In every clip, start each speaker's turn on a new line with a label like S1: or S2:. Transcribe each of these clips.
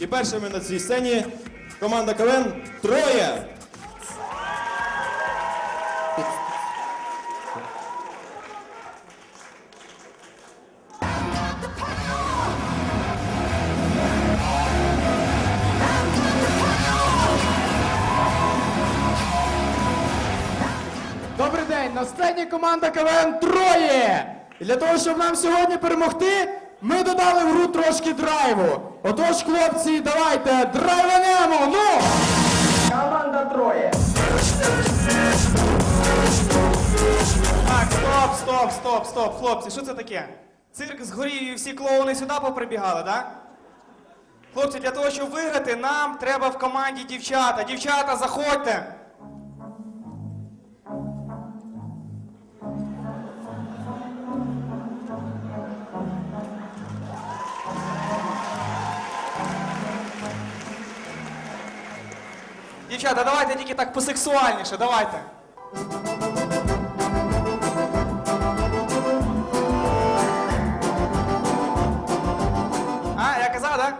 S1: І першими на цій сцені команда КВН Троє.
S2: Добрий день! На сцені команда КВН Троє! І для того, щоб нам сьогодні перемогти, ми додали в гру трошки драйву. Отож, хлопці, давайте драйванемо! Ну! Команда Троє!
S3: Так, стоп, стоп, стоп, стоп, хлопці, що це таке? Цирк згорів і всі клоуни сюди поприбігали, так? Хлопці, для того, щоб виграти, нам треба в команді дівчата. Дівчата, заходьте. Дівчата, давайте тільки так посексуальніше, давайте. А, я казав, так?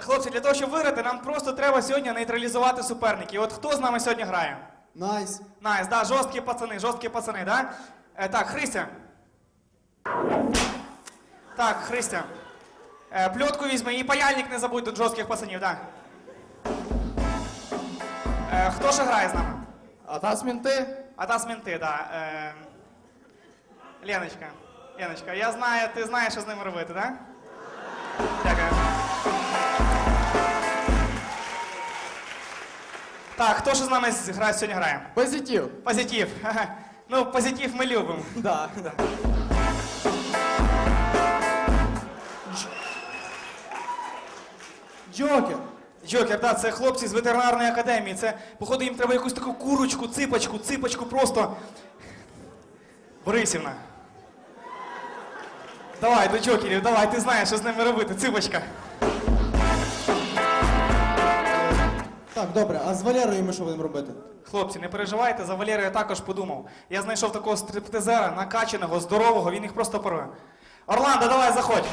S3: Хлопці, для того, щоб виграти, нам просто треба сьогодні нейтралізувати суперників. От хто з нами сьогодні грає?
S2: Найс!
S3: Найс, да, жорсткі пацани, жорсткі пацани, да? Е, так, Христя. Так, Христя. Е, пльотку візьми і паяльник не забудь до жорстких пацанів, так. Е, хто ще грає з нами?
S2: А та мінти?
S3: А та менти, да. Е, Леночка. Леночка, я знаю, ти знаєш, що з ними робити, так? Дякую. Так, хто ж з нами грає сьогодні грає?
S2: Позитив!
S3: Позитив. Ну, позитив ми любимо.
S2: Да. Джокер!
S3: Джокер, да, це хлопці з ветеринарної академії. Це, походу, їм треба якусь таку курочку, ципочку, ципочку просто. Борисівна. Давай, до джокерів, давай, ти знаєш, що з ними робити, ципочка.
S4: Так, добре, а з Валерою ми що будемо робити?
S3: Хлопці, не переживайте, за Валерію я також подумав. Я знайшов такого стриптизера, накачаного, здорового, він їх просто порве. Орландо, давай, заходь.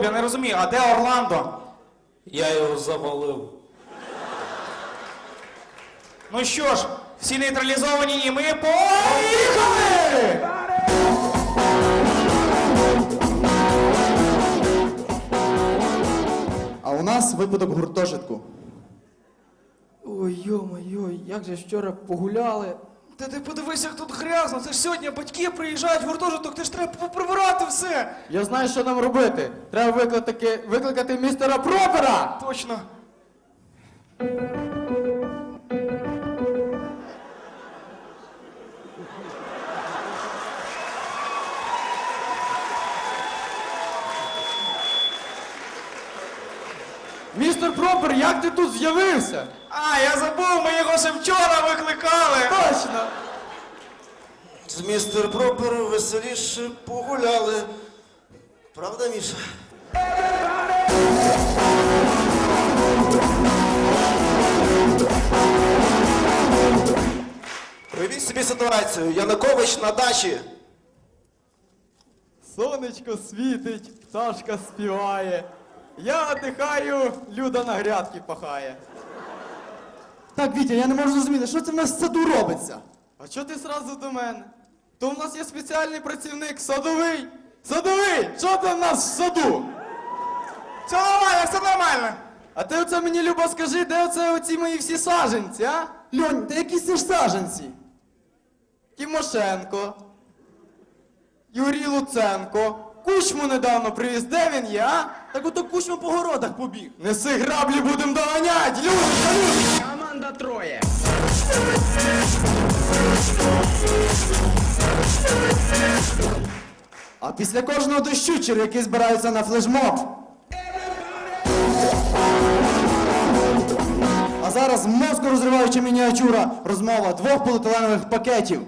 S3: Стоп, я не розумію, а де Орландо?
S5: Я його завалив.
S3: Ну що ж, всі нейтралізовані і ми поїхали!
S4: А у нас випадок гуртожитку.
S2: Ой, йо-моє, як же вчора погуляли.
S3: Та ти подивись, як тут грязно. Це ж сьогодні батьки приїжджають в гуртожиток, ти ж треба поприбирати все.
S2: Я знаю, що нам робити. Треба викликати, викликати містера Пропера!
S3: Точно.
S2: Містер Пропер, як ти тут з'явився?
S3: А, я забув, ми його ще вчора викликали.
S2: Точно!
S5: З містер Пропер веселіше погуляли. Правда, Міша? Уявіть собі ситуацію. Янукович на дачі.
S2: Сонечко світить, пташка співає. Я дихаю, люда на грядки пахає.
S4: Так, Вітя, я не можу зрозуміти, що це в нас в саду робиться?
S2: А чого ти зразу до мене? То в нас є спеціальний працівник садовий. Садовий! Що там в нас в саду?
S3: Все нормально, все нормально.
S2: А ти оце мені Люба скажи, де оце оці мої всі саженці, а?
S4: Льонь, та які це ж саженці?
S2: Тимошенко, Юрій Луценко, Кучму недавно привіз, де він є, а?
S4: Так ото кучма по городах побіг.
S2: Неси граблі, будемо доганять! Людочка, Людочка!
S6: Команда троє.
S4: А після кожного дощу черв'яки збираються на флешмоб. А зараз мозку розриваюча мініатюра. Розмова двох поліетиленових пакетів.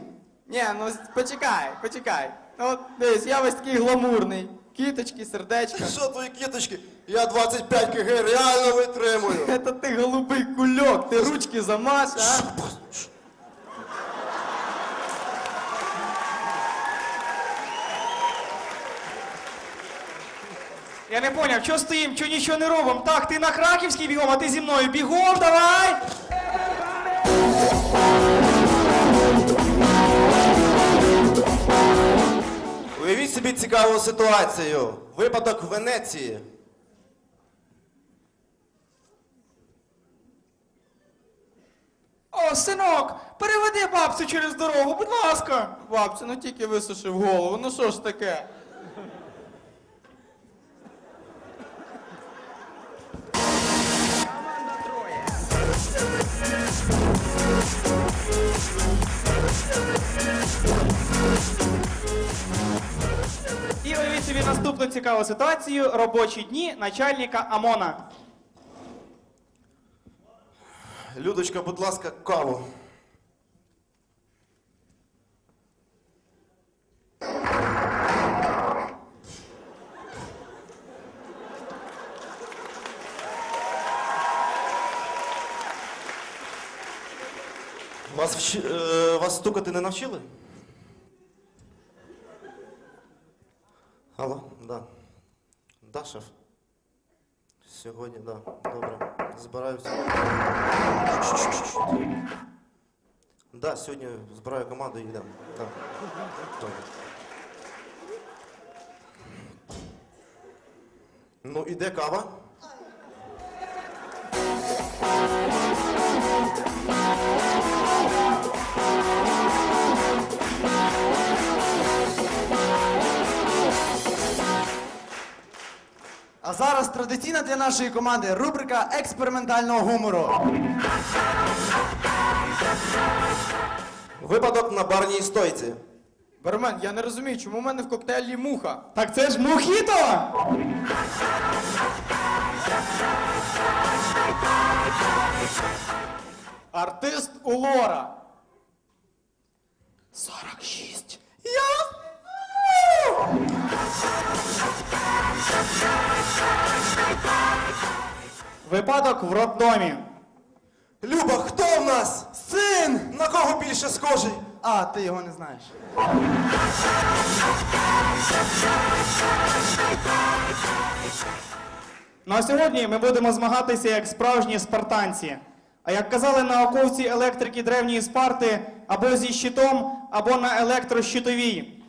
S2: Ні, ну почекай, почекай. От дивись, я весь такий гламурний. Кіточки, сердечка.
S5: Що твої кіточки? Я 25 кг реально витримую.
S2: Це ти голубий кульок. ти ручки замаж, а?
S3: Я не поняв, що стоїм, що нічого не робимо. Так, ти на Краківський бігом, а ти зі мною бігом, давай!
S5: Собі цікаву ситуацію. Випадок в Венеції.
S3: О, синок, переведи бабцю через дорогу, будь ласка.
S2: Бабця, ну тільки висушив голову, ну що ж таке?
S3: І уявіть собі наступну цікаву ситуацію. Робочі дні начальника ОМОНа.
S5: Людочка, будь ласка, каву. Вас, вчи... е, вас стукати не навчили? Да. Да. Сьогодні, да. Добре. Збираюся. Да, сьогодні збираю команду і йдемо. Да. Ну, іде кава.
S4: Традиційна для нашої команди рубрика експериментального гумору.
S5: Випадок на барній стойці.
S2: Бармен, я не розумію, чому в мене в коктейлі муха?
S3: Так це ж мухіто!
S2: Артист у Лора. 46.
S3: Випадок в роддомі.
S5: Люба, хто в нас? Син! На кого більше схожий?
S4: А, ти його не знаєш.
S3: Ну а сьогодні ми будемо змагатися як справжні спартанці. А як казали науковці електрики древньої Спарти, або зі щитом, або на електрощитовій.